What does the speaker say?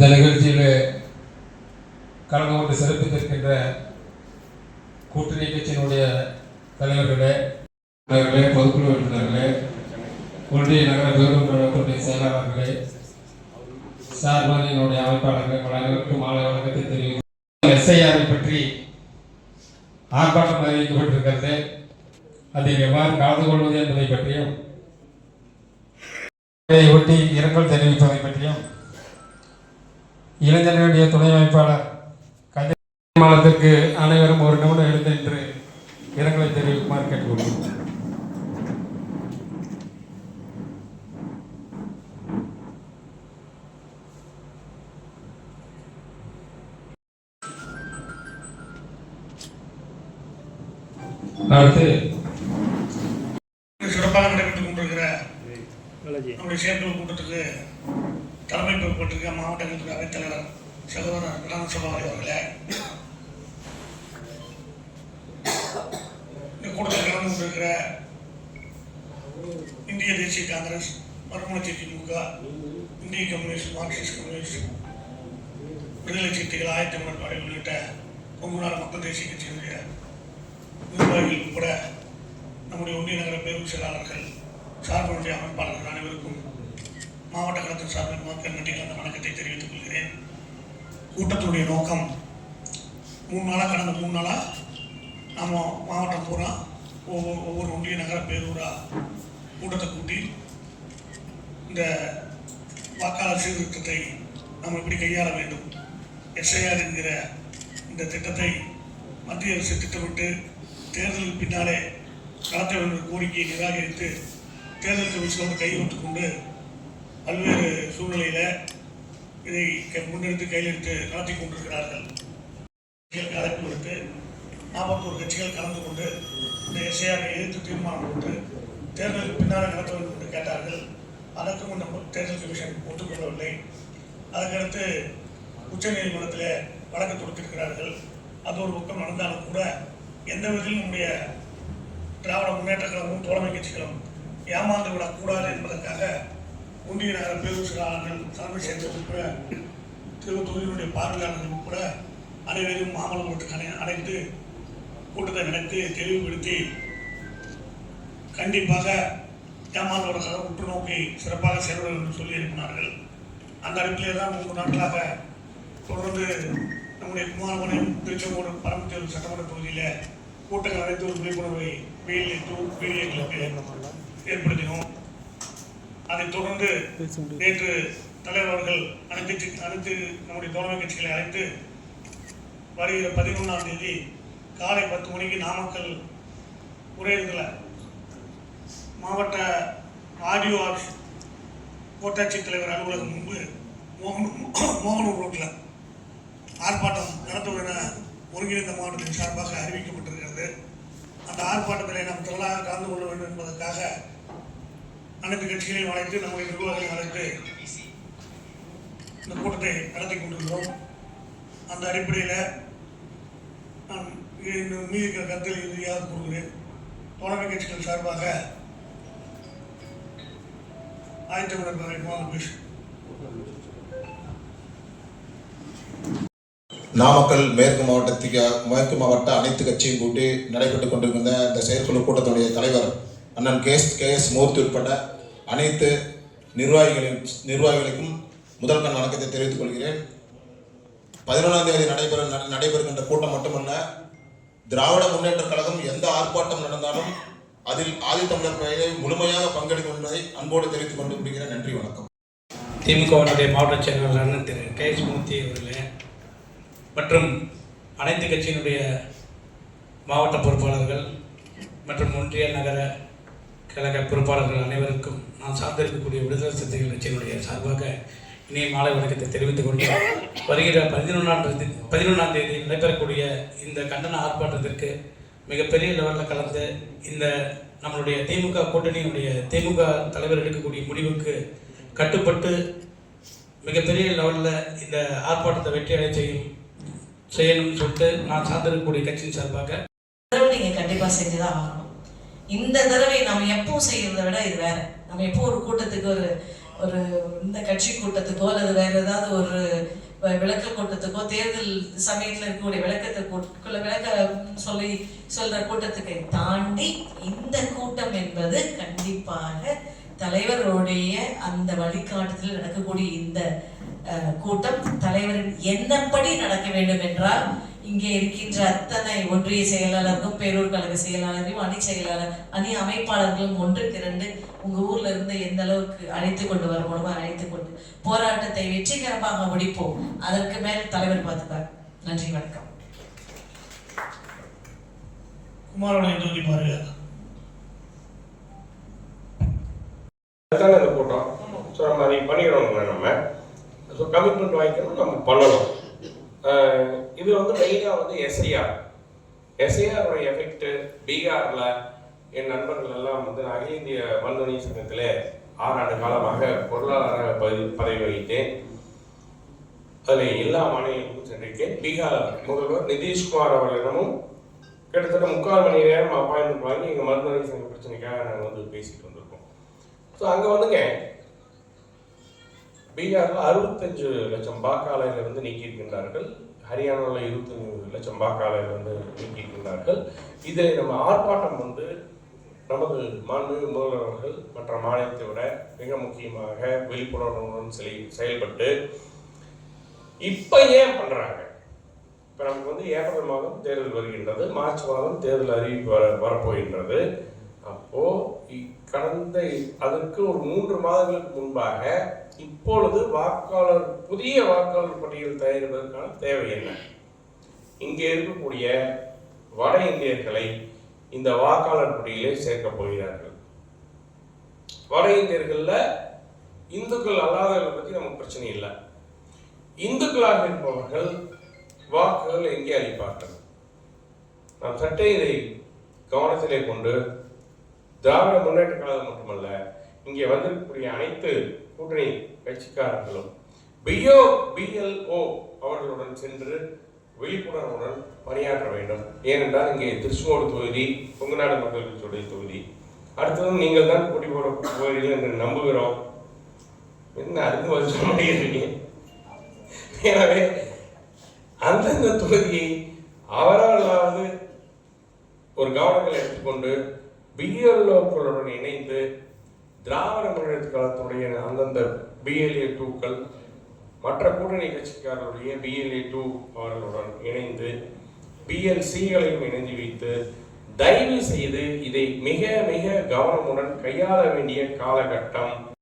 இந்த நிகழ்ச்சியில் கலந்து கொண்டு சிறப்பித்திருக்கின்ற கூட்டணி கட்சியினுடைய தலைவர்களே தலைவர்களே பொதுக்குழு உறுப்பினர்களே ஒன்றிய நகர பேருந்து கழகத்துடைய செயலாளர்களே சார்பானியினுடைய அமைப்பாளர்கள் அனைவருக்கும் மாலை வணக்கத்தை தெரிவிக்கும் எஸ்ஐஆரை பற்றி ஆர்ப்பாட்டம் அறிவிக்கப்பட்டிருக்கிறது. அதில் எவ்வாறு கலந்து கொள்வது என்பதை பற்றியும் ஒட்டி இரங்கல் தெரிவிப்பதை பற்றியும் இளைஞர்களுடைய துணை அமைப்பாளர் கஜ மாலத்திற்கு அனைவரும் ஒரு நிமிடம் எழுந்து என்று இரங்கலை தெரிவிக்குமாறு கேட்டுக்கொள்கிறோம் அடுத்து சிறப்பாக நடைபெற்றுக் கொண்டிருக்கிற நம்முடைய செயற்குழு கூட்டத்துக்கு தலைமை பொறுப்பேற்றிருக்க மாவட்ட கழக அவைத்தலைவர் சகோதரர் பிரதம சபாபதி அவர்களே. இந்த கூட்டத்தில் கலந்து கொண்டிருக்கிற இந்திய தேசிய காங்கிரஸ் மறுமலர்ச்சி திமுக இந்திய கம்யூனிஸ்ட் மார்க்சிஸ்ட் கம்யூனிஸ்ட் விடுதலை சிறுத்தைகள் ஆயிரத்தி முன்னாடி உள்ளிட்ட கொங்குநாடு மக்கள் தேசிய கட்சியினுடைய நிர்வாகிகள் உட்பட நம்முடைய ஒன்றிய நகர பேருந்து செயலாளர்கள் சார்புடைய அமைப்பாளர்கள் அனைவருக்கும் மாவட்ட கலெக்டர் சார்பில் மக்கள் நன்றிகள் அந்த வணக்கத்தை தெரிவித்துக் கொள்கிறேன். கூட்டத்துடைய நோக்கம் மூணு நாளாக கடந்த மூணு நாளாக நம்ம மாவட்டம் பூரா ஒவ்வொரு ஒவ்வொரு ஒன்றிய நகர பேரூராக கூட்டத்தை கூட்டி இந்த வாக்காளர் சீர்திருத்தத்தை நம்ம எப்படி கையாள வேண்டும்? எஸ்ஐஆர் என்கிற இந்த திட்டத்தை மத்திய அரசு திட்டமிட்டு தேர்தலுக்கு பின்னாலே நடத்த வேண்டிய கோரிக்கையை நிராகரித்து தேர்தல் கமிஷனோடு கைவிட்டு கொண்டு பல்வேறு சூழ்நிலையில் இதை க- முன்னெடுத்து கையிலெடுத்து நடத்தி கொண்டிருக்கிறார்கள். அழைப்பு விடுத்து நாற்பத்தோரு கட்சிகள் கலந்து கொண்டு இந்த எஸ்ஐஆரை எதிர்த்து தீர்மானம் போட்டு தேர்தலுக்கு பின்னால் நடத்த வேண்டும் என்று கேட்டார்கள். அதற்கும் இந்த தேர்தல் கமிஷன் ஒத்துக்கொள்ளவில்லை. அதற்கடுத்து உச்சநீதிமன்றத்தில் வழக்கு தொடுத்திருக்கிறார்கள். அது ஒரு பக்கம் நடந்தாலும் கூட எந்த விதத்திலும் நம்முடைய திராவிட முன்னேற்ற கழகமும் தோழமை கட்சிகளும் ஏமாந்து விடக்கூடாது என்பதற்காக ஒன்றிய நகர பேரூசலாளர்கள் செயலாளர்கள் தலைமை செயலர் உட்பட திரு தொகுதியினுடைய பார்வையாளர்கள் உட்பட அனைவரையும் மாமல்லம் அணை அடைந்து கூட்டத்தை நடத்தி தெளிவுபடுத்தி கண்டிப்பாக ஏமாந்தோட கதை உற்று நோக்கி சிறப்பாக செயல்பட என்று சொல்லி இருக்கிறார்கள் அந்த அடிப்பிலே தான் மூன்று நாட்களாக தொடர்ந்து நம்முடைய குமாரமணம் திருச்செங்கோடு பரமத்தூர் சட்டமன்ற தொகுதியில் கூட்டங்கள் அனைத்து ஒரு விழிப்புணர்வை வெயில் வீடியோக்களுக்கு ஏற்படுத்தினோம். அதைத் தொடர்ந்து நேற்று தலைவர் அவர்கள் அனைத்து அனைத்து நம்முடைய தோழமை கட்சிகளை அழைத்து வருகிற பதினொன்றாம் தேதி காலை பத்து மணிக்கு நாமக்கல் உரையத்தில் மாவட்ட ஆடியோ ஆஃபீஸ் கோட்டாட்சித் தலைவர் அலுவலகம் முன்பு மோகன் மோகனூர் ரோட்டில் ஆர்ப்பாட்டம் நடத்துவதென ஒருங்கிணைந்த மாவட்டத்தின் சார்பாக அறிவிக்கப்பட்டிருக்கிறது. அந்த ஆர்ப்பாட்டத்தில் நாம் திரளாக கலந்து கொள்ள வேண்டும் என்பதற்காக அனைத்து கட்சிகளையும் அழைத்து நம்முடைய நிர்வாகிகளை அழைத்து இந்த கூட்டத்தை நடத்தி கொண்டிருக்கிறோம். அந்த அடிப்படையில் நான் மீதி இருக்கிற கருத்தில் இறுதியாக கூறுகிறேன். தோழமை கட்சிகள் சார்பாக ஆயத்த நாமக்கல் மேற்கு மாவட்டத்துக்கு மேற்கு மாவட்ட அனைத்து கட்சியும் கூட்டி நடைபெற்றுக் கொண்டிருக்கின்ற இந்த செயற்குழு கூட்டத்தினுடைய அண்ணன் K S K S Murthy உட்பட அனைத்து நிர்வாகிகளின் நிர்வாகிகளுக்கும் முதல் கண் வணக்கத்தை தெரிவித்துக் கொள்கிறேன். பதினொன்றாம் தேதி நடைபெற நடைபெறுகின்ற கூட்டம் மட்டுமல்ல திராவிட முன்னேற்ற கழகம் எந்த ஆர்ப்பாட்டம் நடந்தாலும் அதில் ஆதித்தமிழர் பெயரை முழுமையாக பங்கெடுக்கும் என்பதை அன்போடு தெரிவித்துக் கொண்டு முடிகிறேன் நன்றி வணக்கம். திமுகவினுடைய மாவட்ட செயலாளர் அண்ணன் திரு. கே எஸ் மூர்த்தி அவர்களே மற்றும் அனைத்து கட்சியினுடைய மாவட்ட பொறுப்பாளர்கள் மற்றும் ஒன்றிய நகர கழக பொறுப்பாளர்கள் அனைவருக்கும் நான் சார்ந்திருக்கக்கூடிய விடுதலை சிறுத்தைகள் கட்சியினுடைய சார்பாக இனிய மாலை வணக்கத்தை தெரிவித்துக் கொண்டு வருகிற பதினொன்றாம் தேதி பதினொன்றாம் தேதி நடைபெறக்கூடிய இந்த கண்டன ஆர்ப்பாட்டத்திற்கு மிகப்பெரிய லெவலில் கலந்து இந்த நம்மளுடைய திமுக கூட்டணியினுடைய திமுக தலைவர் எடுக்கக்கூடிய முடிவுக்கு கட்டுப்பட்டு மிகப்பெரிய லெவலில் இந்த ஆர்ப்பாட்டத்தை வெற்றியடைய செய்யும் செய்யணும்னு சொல்லிட்டு நான் சார்ந்திருக்கக்கூடிய கட்சியின் சார்பாக நீங்கள் கண்டிப்பாக செஞ்சுதான் ஆகணும். இந்த தடவை நம்ம எப்பவும் செய்யறதை விட இது வேற. நம்ம எப்போ ஒரு கூட்டத்துக்கு ஒரு ஒரு இந்த கட்சி கூட்டத்துக்கோ அல்லது வேற ஏதாவது ஒரு வ- விளக்க கூட்டத்துக்கோ தேர்தல் சமயத்துல இருக்கக்கூடிய விளக்கத்தை விளக்க சொல்லி சொல்ற கூட்டத்துக்கு தாண்டி இந்த கூட்டம் என்பது கண்டிப்பாக தலைவருடைய அந்த வழிகாட்டத்தில் நடக்கக்கூடிய இந்த கூட்டம். தலைவரின் என்னப்படி நடக்க வேண்டும் என்றால் இங்கே இருக்கின்ற அத்தனை ஒன்றிய செயலாளருக்கும் பேரூர் கழக செயலாளரையும் அணி செயலாளர் அணி அமைப்பாளர்களும் ஒன்று திரண்டு உங்க ஊர்ல இருந்து எந்த அளவுக்கு அழைத்து கொண்டு வர முடியுமோ அழைத்து கொண்டு போராட்டத்தை வெற்றிகரமாக முடிப்போம். அதற்கு மேல் தலைவர் பார்த்துப்பார். நன்றி வணக்கம். பாருங்க கூட்டம் ஸோ நம்ம ஸோ கமிட்மெண்ட் வாங்கிக்கணும் நம்ம பண்ணணும். இது வந்து மெயினாக வந்து எஸ்ஐஆர் எஸ்ஐஆருடைய எஃபெக்ட் பீகாரில் என் நண்பர்கள் எல்லாம் வந்து அகில இந்திய வல்லுநி சங்கத்தில் ஆறாண்டு காலமாக பொருளாதார பதவி பதவி வகித்தேன் அதில் எல்லா மாநிலங்களுக்கும் சென்றிருக்கேன். பீகார் முதல்வர் நிதிஷ்குமார் அவர்களிடமும் கிட்டத்தட்ட முக்கால் மணி நேரம் அப்பாயின்மெண்ட் வாங்கி எங்கள் மருத்துவமனை சங்க பிரச்சனைக்காக நாங்கள் வந்து பேசிட்டு வந்திருக்கோம். ஸோ அங்கே வந்துங்க. பீகாரில் அறுபத்தஞ்சு லட்சம் வாக்காளர்கள் வந்து நீக்கியிருக்கின்றார்கள். ஹரியானாவில் இருபத்தஞ்சு லட்சம் வாக்காளர்கள் வந்து நீக்கியிருக்கின்றார்கள். இதில் நம்ம ஆர்ப்பாட்டம் வந்து நமது மாண்புமிகு முதல்வர்கள் மற்ற மாநிலத்தை விட மிக முக்கியமாக விழிப்புணர்வுடன் செய்- செயல்பட்டு இப்போ ஏன் பண்ணுறாங்க இப்போ நமக்கு வந்து ஏப்ரல் மாதம் தேர்தல் வருகின்றது. மார்ச் மாதம் தேர்தல் அறிவிப்பு வர வரப்போகின்றது. அப்போது கடந்த அதற்கு ஒரு மூன்று மாதங்களுக்கு முன்பாக இப்பொழுது வாக்காளர் புதிய வாக்காளர் பட்டியல் தயாரிப்பதற்கான தேவை என்ன? இங்கே இருக்கக்கூடிய வட இந்தியர்களை இந்த வாக்காளர் பட்டியலில் சேர்க்கப் போகிறார்கள். வட இந்தியர்கள்ல இந்துக்கள் அல்லாதவர்களை பற்றி நமக்கு பிரச்சனை இல்லை. இந்துக்களாக இருப்பவர்கள் வாக்குகள் எங்கே அளிப்பார்கள்? நாம் சட்டை இதை கவனத்திலே கொண்டு திராவிட முன்னேற்ற கழகம் மட்டுமல்ல இங்கே வந்திருக்கக்கூடிய அனைத்து கூட்டணி கட்சிக்காரர்களும் பிஓ பிஎல்ஓ அவர்களுடன் சென்று விழிப்புணர்வுடன் பணியாற்ற வேண்டும். ஏனென்றால் இங்கே திருச்செங்கோடு தொகுதி கொங்குநாடு மக்கள் கட்சியுடைய தொகுதி. அடுத்ததும் நீங்கள் தான் போட்டி போட போகிறீர்கள் என்று நம்புகிறோம். என்ன அதுக்கு பதில் சொல்ல எனவே அந்தந்த தொகுதியை அவராலாவது ஒரு கவனங்களை எடுத்துக்கொண்டு பிஎல்ஓக்களுடன் இணைந்து திராவிட முன்னேற்ற கழகத்துடைய அந்தந்த பிஎல்ஏ டூக்கள் மற்ற கூட்டணி கட்சிக்காரருடைய பிஎல்ஏ டூ அவர்களுடன் இணைந்து பிஎல்சிகளையும் இணைந்து வைத்து தயவு செய்து இதை மிக மிக கவனமுடன் கையாள வேண்டிய காலகட்டம்.